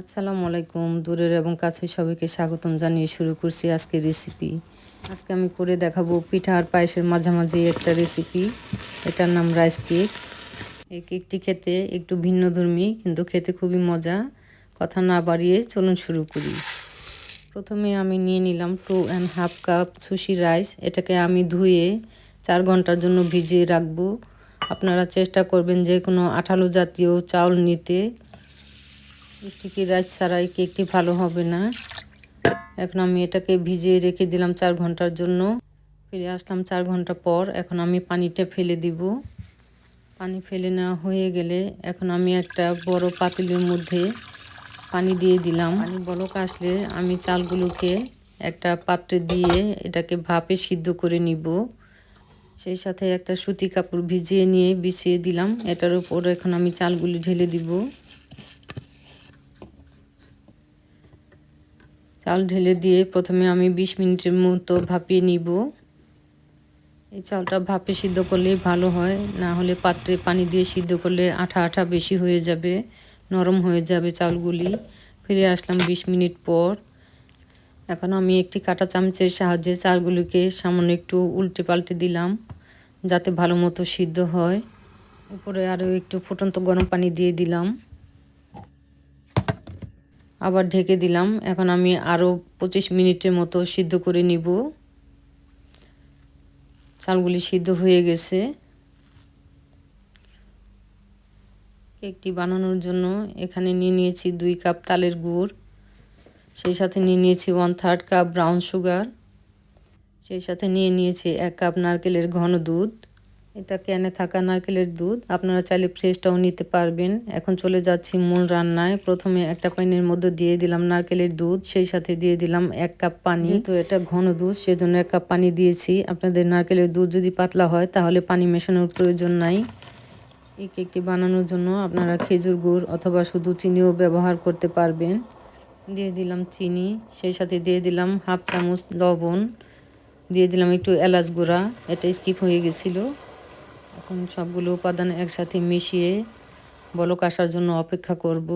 আসসালামু আলাইকুম, দূরের এবং কাছে সবাইকে স্বাগতম জানিয়ে শুরু করছি আজকে রেসিপি আজকে আমি করে দেখাবো পিঠা আর পায়েসের মাঝামাঝি একটা রেসিপি এটার নাম রাইস কেক এই কেকটি খেতে একটু ভিন্নধর্মী কিন্তু খেতে খুবই মজা। কথা না বাড়িয়ে চলুন শুরু করি। প্রথমে আমি নিয়ে নিলাম two and half cup sushi rice এটাকে আমি ধুয়ে চার ঘণ্টার জন্য ভিজিয়ে রাখব। আপনারা চেষ্টা করবেন যে কোনো আঠালো জাতীয় চাউল নিতে। স্টিকি রাইস ছাড়া এই কেকটি ভালো হবে না। এখন আমি এটাকে ভিজিয়ে রেখে দিলাম চার ঘণ্টার জন্য। ফিরে আসলাম চার ঘণ্টা পর। এখন আমি পানিটা ফেলে দিব। পানি ফেলে নেওয়া হয়ে গেলে এখন আমি একটা বড় পাতিলের মধ্যে পানি দিয়ে দিলাম। পানি বলক আসলে আমি চালগুলোকে একটা পাত্রে দিয়ে এটাকে ভাপে সিদ্ধ করে নিব। সেই সাথে একটা সুতি কাপড় ভিজিয়ে নিয়ে বিছিয়ে দিলাম। এটার উপর এখন আমি চালগুলি ঢেলে দিব। চাল ঢেলে দিয়ে প্রথমে আমি বিশ মিনিটের মতো ভাপিয়ে নিব। এই চালটা ভাপে সিদ্ধ করলে ভালো হয়, না হলে পাত্রে পানি দিয়ে সিদ্ধ করলে আঠা আঠা বেশি হয়ে যাবে, নরম হয়ে যাবে চালগুলি। ফিরে আসলাম বিশ মিনিট পর। এখন আমি একটি কাটা চামচের সাহায্যে চালগুলিকে সামান্য একটু উল্টে পাল্টে দিলাম, যাতে ভালো মতো সিদ্ধ হয়। উপরে আরও একটু ফুটন্ত গরম পানি দিয়ে দিলাম। আবার ঢেকে দিলাম। এখন আমি আরও পঁচিশ মিনিটের মতো সিদ্ধ করে নিব। চালগুলি সিদ্ধ হয়ে গেছে। কেকটি বানানোর জন্য এখানে নিয়ে নিয়েছি দুই কাপ তালের গুড়। সেই সাথে নিয়ে নিয়েছি one third cup brown sugar সেই সাথে নিয়ে নিয়েছি এক কাপ নারকেলের ঘন দুধ। এটা ক্যানে থাকা নারকেলের দুধ। আপনারা চাইলে ফ্রেশটাও নিতে পারবেন। এখন চলে যাচ্ছি মূল রান্নায়। প্রথমে একটা প্যানের মধ্যে দিয়ে দিলাম নারকেলের দুধ। সেই সাথে দিয়ে দিলাম এক কাপ পানি। তো এটা ঘন দুধ, সেজন্য এক কাপ পানি দিয়েছি। আপনাদের নারকেলের দুধ যদি পাতলা হয়, তাহলে পানি মেশানোর প্রয়োজন নাই। এই কেকটি বানানোর জন্য আপনারা খেজুর গুড় অথবা শুধু চিনিও ব্যবহার করতে পারবেন। দিয়ে দিলাম চিনি। সেই সাথে দিয়ে দিলাম হাফ চামচ লবণ। দিয়ে দিলাম একটু এলাচ গুঁড়া। এটা স্কিপ হয়ে গেছিল। এখন সবগুলো উপাদান একসাথে মিশিয়ে বলক আসার জন্য অপেক্ষা করব।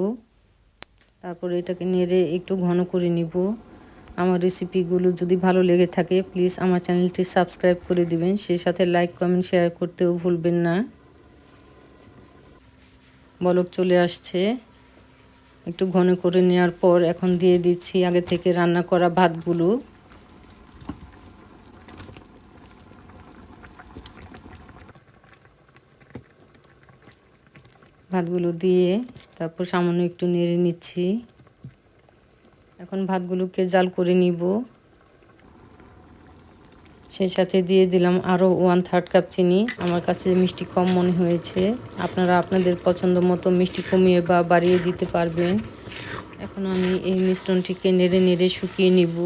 তারপরে এটাকে নেড়ে একটু ঘন করে নিব। আমার রেসিপিগুলো যদি ভালো লেগে থাকে, প্লিজ আমার চ্যানেলটি সাবস্ক্রাইব করে দিবেন। সেই সাথে লাইক, কমেন্ট, শেয়ার করতেও ভুলবেন না। বলক চলে আসছে। একটু ঘন করে নেওয়ার পর এখন দিয়ে দিচ্ছি আগে থেকে রান্না করা ভাতগুলো। ভাতগুলো দিয়ে তারপর সামান্য একটু নেড়ে নিচ্ছি। এখন ভাতগুলোকে জাল করে নিব। সেই সাথে দিয়ে দিলাম আরও ওয়ান থার্ড কাপ চিনি। আমার কাছে মিষ্টি কম মনে হয়েছে। আপনারা আপনাদের পছন্দ মতো মিষ্টি কমিয়ে বা বাড়িয়ে দিতে পারবেন। এখন আমি এই মিশ্রণটিকে নেড়ে নেড়ে শুকিয়ে নিব।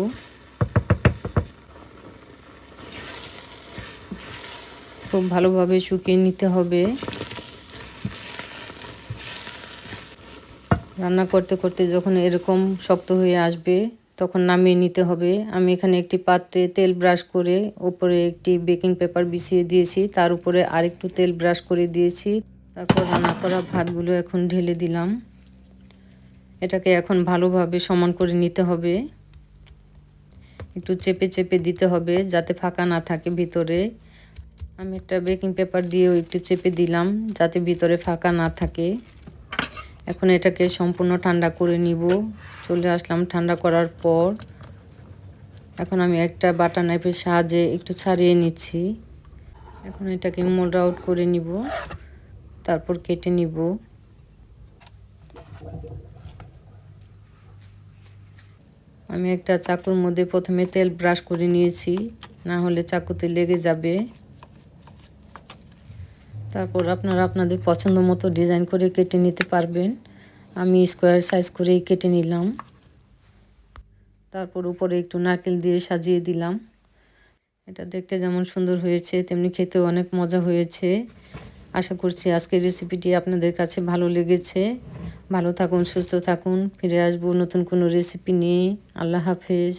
খুব ভালোভাবে শুকিয়ে নিতে হবে। রান্না করতে করতে যখন এরকম শক্ত হয়ে আসবে, তখন নামিয়ে নিতে হবে। আমি এখানে একটি পাত্রে তেল ব্রাশ করে উপরে একটি বেকিং পেপার বিছিয়ে দিয়েছি। তার উপরে আরেকটু তেল ব্রাশ করে দিয়েছি। তারপর রান্না করা ভাতগুলো এখন ঢেলে দিলাম। এটাকে এখন ভালোভাবে সমান করে নিতে হবে। একটু চেপে চেপে দিতে হবে যাতে ফাঁকা না থাকে ভিতরে। আমি একটা বেকিং পেপার দিয়েও একটু চেপে দিলাম যাতে ভিতরে ফাঁকা না থাকে। এখন এটাকে সম্পূর্ণ ঠান্ডা করে নিব। চলে আসলাম ঠান্ডা করার পর। এখন আমি একটা বাটা নাইফের সাহায্যে একটু ছাড়িয়ে নিচ্ছি। এখন এটাকে মোল্ড আউট করে নিব। তারপর কেটে নিব। আমি একটা চাকুর মধ্যে প্রথমে তেল ব্রাশ করে নিয়েছি। না হলে চাকুতে লেগে যাবে। তারপর আপনারা আপনাদের পছন্দ মতো ডিজাইন করে কেটে নিতে পারবেন। আমি স্কোয়ার সাইজ করেই কেটে নিলাম। তারপর উপরে একটু নারকেল দিয়ে সাজিয়ে দিলাম। এটা দেখতে যেমন সুন্দর হয়েছে, তেমনি খেতেও অনেক মজা হয়েছে। আশা করছি আজকের রেসিপিটি আপনাদের কাছে ভালো লেগেছে। ভালো থাকুন, সুস্থ থাকুন। ফিরে আসব নতুন কোনো রেসিপি নিয়ে। আল্লাহ হাফেজ।